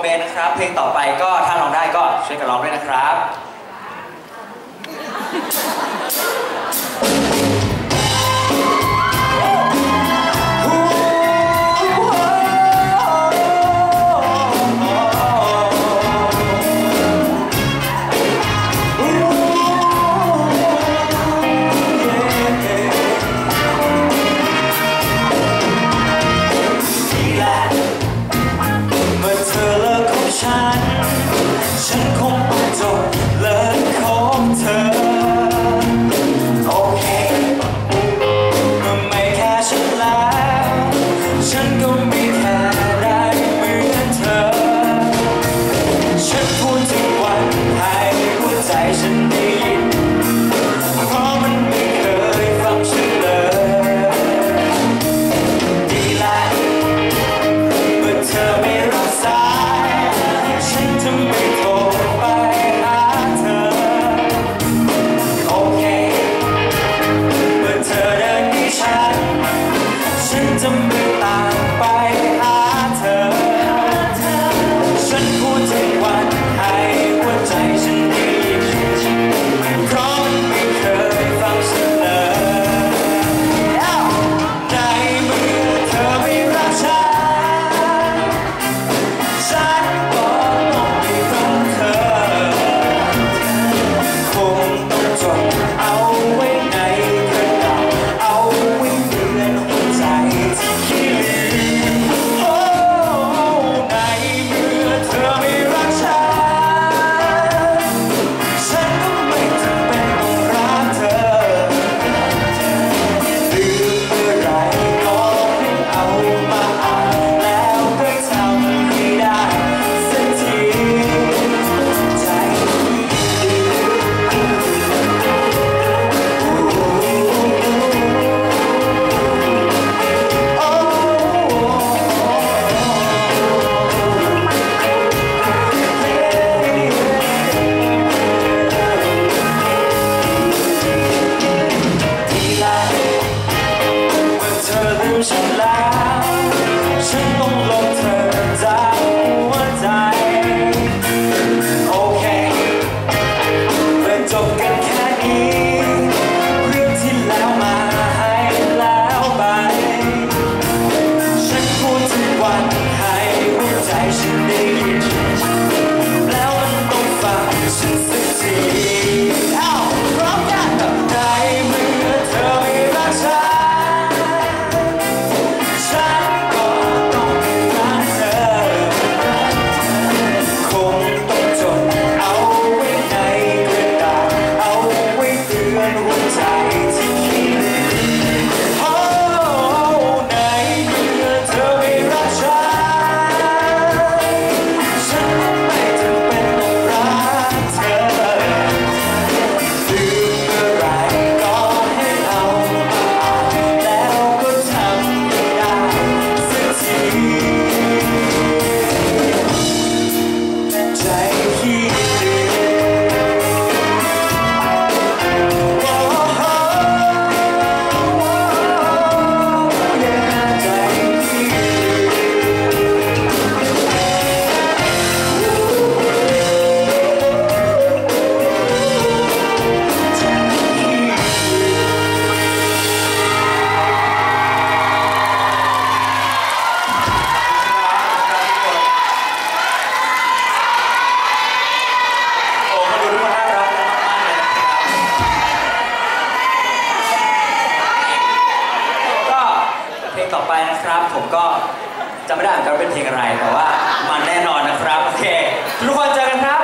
เมนนะครับ เพลงต่อไปก็ถ้าร้องได้ก็ช่วยกันร้องด้วยนะครับ 주세요. ต่อไปนะครับ ผมก็จะไม่ได้เหมือนกันเป็นเพลงอะไรแต่ว่ามันแน่นอนนะครับ โอเค ทุกคนเจอกันครับ